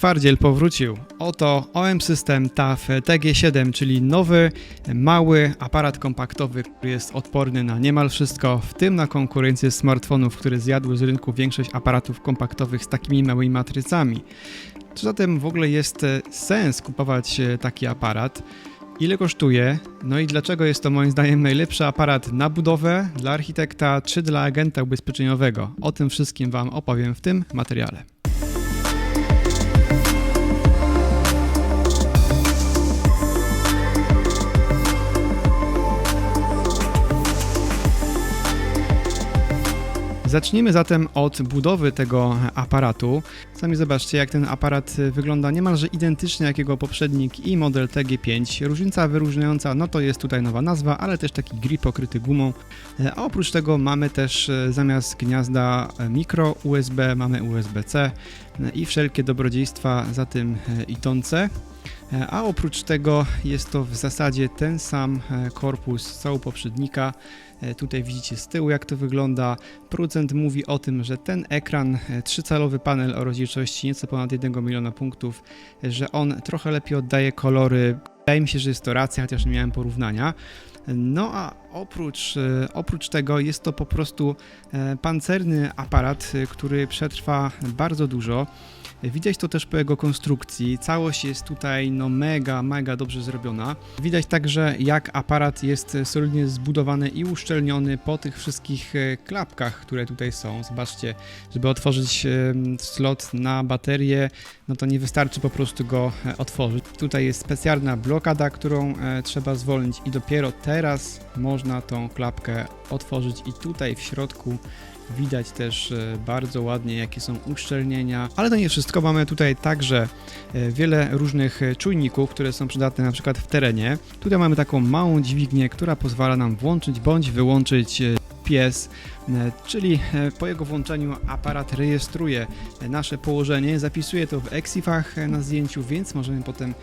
Twardziel powrócił. Oto OM System TAF TG7, czyli nowy, mały aparat kompaktowy, który jest odporny na niemal wszystko, w tym na konkurencję smartfonów, które zjadły z rynku większość aparatów kompaktowych z takimi małymi matrycami. Czy zatem w ogóle jest e, sens kupować e, taki aparat? Ile kosztuje? No i dlaczego jest to moim zdaniem najlepszy aparat na budowę, dla architekta czy dla agenta ubezpieczeniowego? O tym wszystkim Wam opowiem w tym materiale. Zacznijmy zatem od budowy tego aparatu. Sami zobaczcie, jak ten aparat wygląda niemalże identycznie jak jego poprzednik i model TG5. Różnica wyróżniająca, no to jest tutaj nowa nazwa, ale też taki grip pokryty gumą. E, A oprócz tego mamy też e, zamiast gniazda e, mikro USB, mamy USB-C i wszelkie dobrodziejstwa za tym idące. A oprócz tego jest to w zasadzie ten sam korpus co u poprzednika. E, Tutaj widzicie z tyłu jak to wygląda. Producent mówi o tym, że ten ekran, e, 3-calowy panel o rozdzielczości nieco ponad 1 miliona punktów, e, że on trochę lepiej oddaje kolory. Wydaje mi się, że jest to racja, chociaż nie miałem porównania. No a oprócz, e, oprócz tego jest to po prostu e, pancerny aparat, e, który przetrwa bardzo dużo. Widać to też po jego konstrukcji. Całość jest tutaj no mega, mega dobrze zrobiona. Widać także jak aparat jest solidnie zbudowany i uszczelniony po tych wszystkich klapkach, które tutaj są. Zobaczcie, żeby otworzyć slot na baterię, no to nie wystarczy po prostu go otworzyć. Tutaj jest specjalna blokada, którą trzeba zwolnić i dopiero teraz można tą klapkę otworzyć i tutaj w środku Widać też e, bardzo ładnie, jakie są uszczelnienia, ale to nie wszystko. Mamy tutaj także e, wiele różnych e, czujników, które są przydatne na przykład w terenie. Tutaj mamy taką małą dźwignię, która pozwala nam włączyć bądź wyłączyć pies, czyli po jego włączeniu aparat rejestruje nasze położenie, zapisuje to w Exifach na zdjęciu, więc możemy potem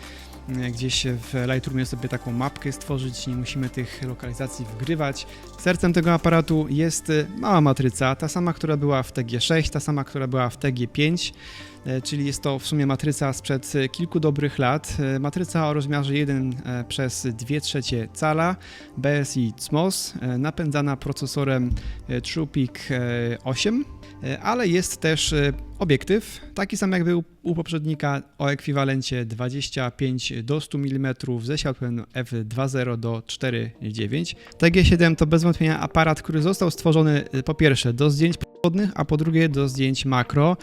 gdzieś w Lightroomie sobie taką mapkę stworzyć, nie musimy tych lokalizacji wgrywać. Sercem tego aparatu jest e, mała matryca, ta sama, która była w TG6, ta sama, która była w TG5, e, czyli jest to w sumie matryca sprzed e, kilku dobrych lat. E, Matryca o rozmiarze 1 e, przez 2 trzecie cala, BSI CMOS, e, napędzana procesorem e, TruePic e, 8, e, ale jest też e, obiektyw, taki sam jak był u poprzednika o ekwiwalencie 25 do 100 mm ze światłem f2.0 do 4.9. TG7 to bez wątpienia aparat, który został stworzony e, po pierwsze do zdjęć podwodnych, a po drugie do zdjęć makro.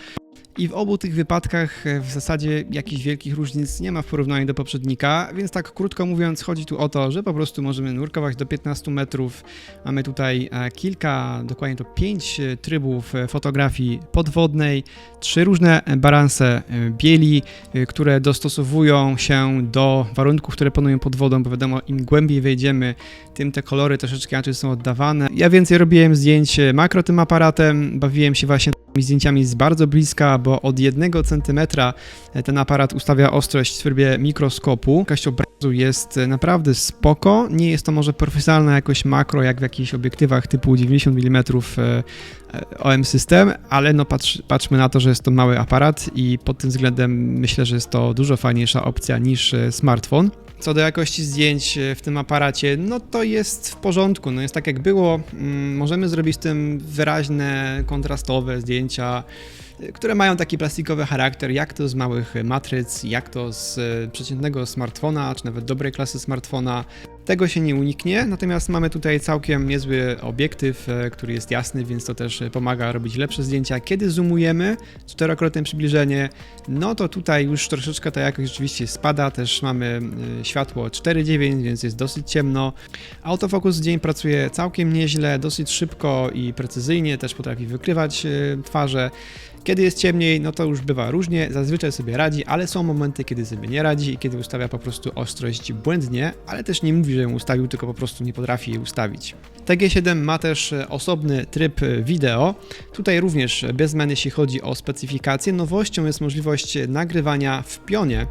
I w obu tych wypadkach e, w zasadzie jakichś wielkich różnic nie ma w porównaniu do poprzednika, więc tak krótko mówiąc chodzi tu o to, że po prostu możemy nurkować do 15 metrów. Mamy tutaj e, kilka, dokładnie to 5 trybów e, fotografii podwodnej, trzy różne balanse e, bieli, które dostosowują się do warunków, które panują pod wodą, bo wiadomo, im głębiej wejdziemy, tym te kolory troszeczkę inaczej są oddawane. Ja więcej robiłem zdjęć makro tym aparatem, bawiłem się właśnie tymi zdjęciami z bardzo bliska, bo od 1 cm ten aparat ustawia ostrość w trybie mikroskopu. Jakość obrazu jest e, naprawdę spoko. Nie jest to może profesjonalna jakość makro, jak w jakichś obiektywach typu 90 mm e, e, OM System, ale no patrz, patrzmy na to, że jest to mały aparat i pod tym względem myślę, że jest to dużo fajniejsza opcja niż e, smartfon. Co do jakości zdjęć e, w tym aparacie, no to jest w porządku, no jest tak jak było. Mm, Możemy zrobić z tym wyraźne, kontrastowe zdjęcia, e, które mają taki plastikowy charakter, jak to z małych matryc, jak to z e, przeciętnego smartfona, czy nawet dobrej klasy smartfona. Tego się nie uniknie, natomiast mamy tutaj całkiem niezły obiektyw, e, który jest jasny, więc to też e, pomaga robić lepsze zdjęcia. Kiedy zoomujemy, czterokrotne przybliżenie, no to tutaj już troszeczkę ta jakość rzeczywiście spada, też mamy e, światło 4.9, więc jest dosyć ciemno. Autofokus w dzień pracuje całkiem nieźle, dosyć szybko i precyzyjnie, też potrafi wykrywać twarze. Kiedy jest ciemniej, no to już bywa różnie, zazwyczaj sobie radzi, ale są momenty, kiedy sobie nie radzi i kiedy ustawia po prostu ostrość błędnie, ale też nie mówi, że ją ustawił, tylko po prostu nie potrafi jej ustawić. TG7 ma też e, osobny tryb e, wideo. Tutaj również bez zmian jeśli chodzi o specyfikację. Nowością jest możliwość nagrywania w pionie.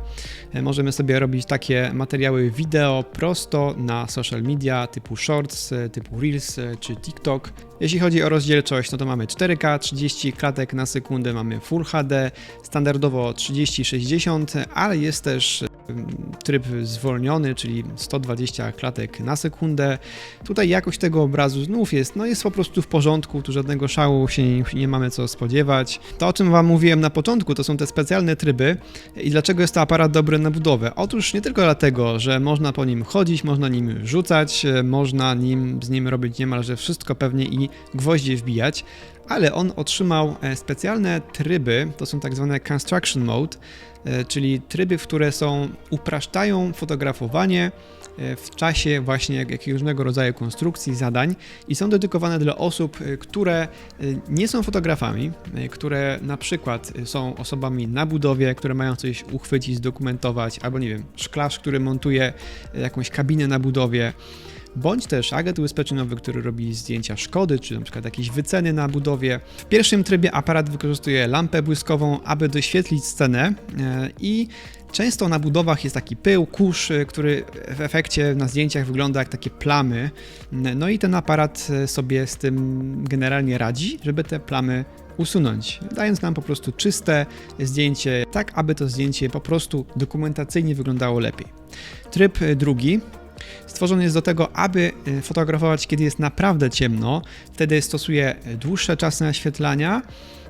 E, Możemy sobie robić takie materiały wideo prosto na social media typu Shorts, e, typu Reels e, czy TikTok. Jeśli chodzi o rozdzielczość, no to mamy 4K 30 klatek na sekundę mamy Full HD, standardowo 30-60, ale jest też tryb zwolniony, czyli 120 klatek na sekundę. Tutaj jakość tego obrazu znów jest, no jest po prostu w porządku, tu żadnego szału się nie, nie mamy co spodziewać. To o czym Wam mówiłem na początku, to są te specjalne tryby i dlaczego jest to aparat dobry na budowę? Otóż nie tylko dlatego, że można po nim chodzić, można nim rzucać, e, można nim, z nim robić niemalże wszystko pewnie i gwoździe wbijać, ale on otrzymał e, specjalne tryby, to są tak zwane construction mode, e, czyli tryby, które są upraszczają fotografowanie e, w czasie właśnie jakiegoś różnego rodzaju konstrukcji, zadań i są dedykowane dla osób, które nie są fotografami, które na przykład są osobami na budowie, które mają coś uchwycić, zdokumentować, albo nie wiem, szklarz, który montuje jakąś kabinę na budowie, bądź też agent ubezpieczeniowy, który robi zdjęcia szkody, czy na przykład jakieś wyceny na budowie. W pierwszym trybie aparat wykorzystuje lampę błyskową, aby doświetlić scenę e, i Często na budowach jest taki pył, kurz, e, który w efekcie na zdjęciach wygląda jak takie plamy. No i ten aparat e, sobie z tym generalnie radzi, żeby te plamy usunąć, dając nam po prostu czyste zdjęcie, tak aby to zdjęcie po prostu dokumentacyjnie wyglądało lepiej. Tryb drugi stworzony jest do tego, aby e, fotografować, kiedy jest naprawdę ciemno. Wtedy stosuje dłuższe czasy naświetlania.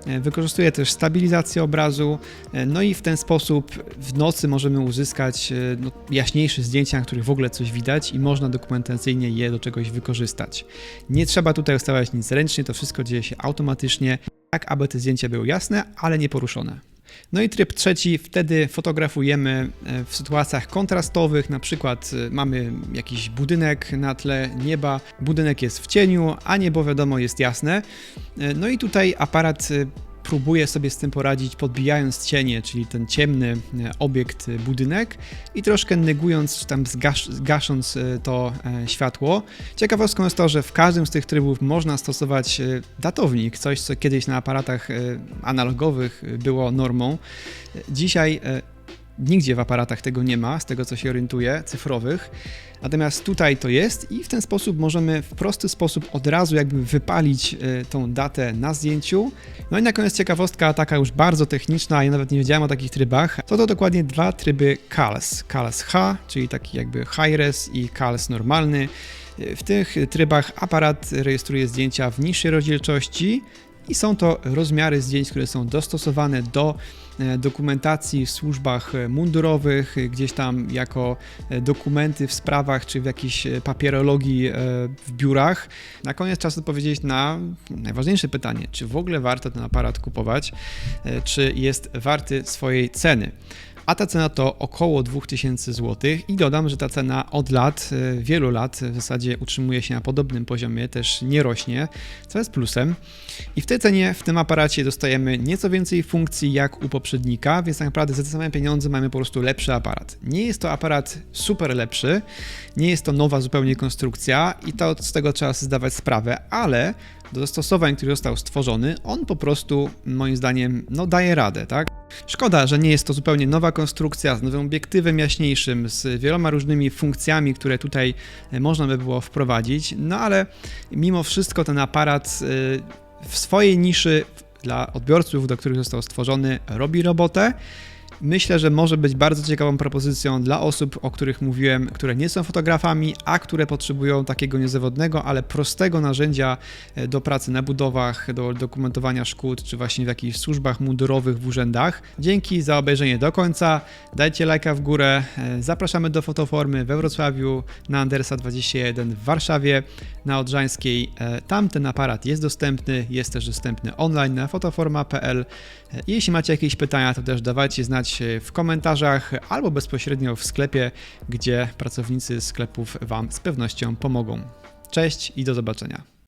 e, Wykorzystuje też stabilizację obrazu, no i w ten sposób w nocy możemy uzyskać no, jaśniejsze zdjęcia, na których w ogóle coś widać i można dokumentacyjnie je do czegoś wykorzystać. Nie trzeba tutaj ustawiać nic ręcznie, to wszystko dzieje się automatycznie, tak aby te zdjęcia były jasne, ale nie poruszone. No i tryb trzeci, wtedy fotografujemy e, w sytuacjach kontrastowych, na przykład e, mamy jakiś budynek na tle nieba, budynek jest w cieniu, a niebo wiadomo jest jasne. E, No i tutaj aparat próbuje sobie z tym poradzić, podbijając cienie, czyli ten ciemny e, obiekt, e, budynek i troszkę negując, czy tam zgasz, zgasząc e, to światło. Ciekawostką jest to, że w każdym z tych trybów można stosować datownik, coś co kiedyś na aparatach analogowych było normą. Dzisiaj nigdzie w aparatach tego nie ma, z tego co się orientuję, cyfrowych. Natomiast tutaj to jest i w ten sposób możemy w prosty sposób od razu jakby wypalić e, tą datę na zdjęciu. No i na koniec ciekawostka taka już bardzo techniczna, ja nawet nie wiedziałem o takich trybach. To to dokładnie dwa tryby CALS. CALS H, czyli taki jakby high res i CALS normalny. W tych trybach aparat rejestruje zdjęcia w niższej rozdzielczości i są to rozmiary zdjęć, które są dostosowane do e, dokumentacji w służbach e, mundurowych, e, gdzieś tam jako dokumenty w sprawach czy w jakiejś papierologii w biurach. Na koniec czas odpowiedzieć na najważniejsze pytanie, czy w ogóle warto ten aparat kupować, czy jest warty swojej ceny. A ta cena to około 2000 zł i dodam, że ta cena od lat, e, wielu lat w zasadzie utrzymuje się na podobnym poziomie, też nie rośnie, co jest plusem. I w tej cenie, w tym aparacie dostajemy nieco więcej funkcji jak u poprzednika, więc tak naprawdę za te same pieniądze mamy po prostu lepszy aparat. Nie jest to aparat super lepszy, nie jest to nowa zupełnie konstrukcja i to z tego trzeba sobie zdawać sprawę, ale do zastosowań, który został stworzony, on po prostu moim zdaniem no daje radę, tak? Szkoda, że nie jest to zupełnie nowa konstrukcja z nowym obiektywem jaśniejszym, z wieloma różnymi funkcjami, które tutaj e, można by było wprowadzić, no ale mimo wszystko ten aparat e, w swojej niszy dla odbiorców, do których został stworzony, robi robotę. Myślę, że może być bardzo ciekawą propozycją dla osób, o których mówiłem, które nie są fotografami, a które potrzebują takiego niezawodnego, ale prostego narzędzia e, do pracy na budowach, do dokumentowania szkód, czy właśnie w jakichś służbach mundurowych w urzędach. Dzięki za obejrzenie do końca. Dajcie lajka w górę. E, Zapraszamy do fotoformy we Wrocławiu, na Andersa 21 w Warszawie, na Odrzańskiej. E, Tam ten aparat jest dostępny, jest też dostępny online na fotoforma.pl. Jeśli macie jakieś pytania, to też dawajcie znać e, w komentarzach albo bezpośrednio w sklepie, gdzie pracownicy sklepów Wam z pewnością pomogą. Cześć i do zobaczenia.